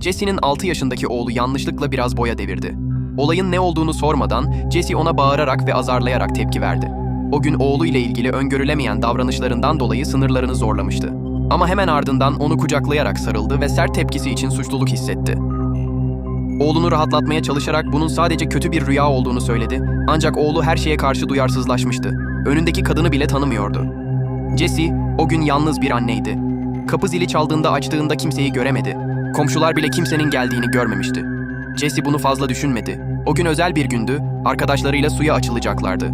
Jesse'nin 6 yaşındaki oğlu yanlışlıkla biraz boya devirdi. Olayın ne olduğunu sormadan Jesse ona bağırarak ve azarlayarak tepki verdi. O gün oğlu ile ilgili öngörülemeyen davranışlarından dolayı sınırlarını zorlamıştı. Ama hemen ardından onu kucaklayarak sarıldı ve sert tepkisi için suçluluk hissetti. Oğlunu rahatlatmaya çalışarak bunun sadece kötü bir rüya olduğunu söyledi. Ancak oğlu her şeye karşı duyarsızlaşmıştı. Önündeki kadını bile tanımıyordu. Jessie o gün yalnız bir anneydi. Kapı zili çaldığında açtığında kimseyi göremedi. Komşular bile kimsenin geldiğini görmemişti. Jessie bunu fazla düşünmedi. O gün özel bir gündü, arkadaşlarıyla suya açılacaklardı.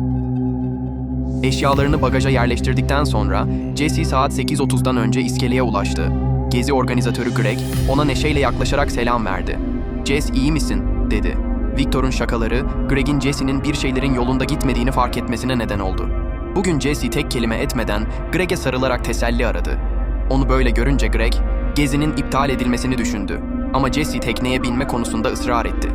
Eşyalarını bagaja yerleştirdikten sonra Jesse saat 8.30'dan önce iskeleye ulaştı. Gezi organizatörü Greg ona neşeyle yaklaşarak selam verdi. Jess iyi misin? dedi. Victor'un şakaları Greg'in Jesse'nin bir şeylerin yolunda gitmediğini fark etmesine neden oldu. Bugün Jesse tek kelime etmeden Greg'e sarılarak teselli aradı. Onu böyle görünce Greg, gezinin iptal edilmesini düşündü. Ama Jesse tekneye binme konusunda ısrar etti.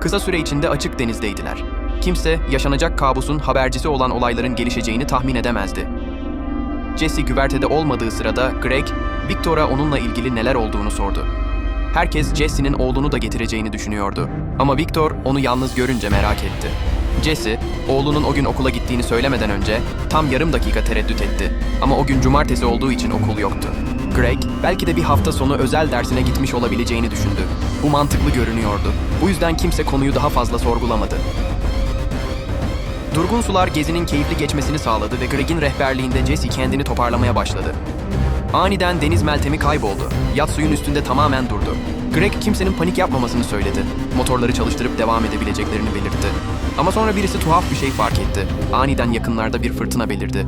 Kısa süre içinde açık denizdeydiler. Kimse yaşanacak kabusun habercisi olan olayların gelişeceğini tahmin edemezdi. Jesse güvertede olmadığı sırada Greg, Victor'a onunla ilgili neler olduğunu sordu. Herkes Jesse'nin oğlunu da getireceğini düşünüyordu. Ama Victor onu yalnız görünce merak etti. Jesse, oğlunun o gün okula gittiğini söylemeden önce tam yarım dakika tereddüt etti. Ama o gün cumartesi olduğu için okul yoktu. Greg, belki de bir hafta sonu özel dersine gitmiş olabileceğini düşündü. Bu mantıklı görünüyordu. Bu yüzden kimse konuyu daha fazla sorgulamadı. Durgun sular gezinin keyifli geçmesini sağladı ve Greg'in rehberliğinde Jesse kendini toparlamaya başladı. Aniden deniz meltemi kayboldu. Yat suyun üstünde tamamen durdu. Greg kimsenin panik yapmamasını söyledi. Motorları çalıştırıp devam edebileceklerini belirtti. Ama sonra birisi tuhaf bir şey fark etti. Aniden yakınlarda bir fırtına belirdi.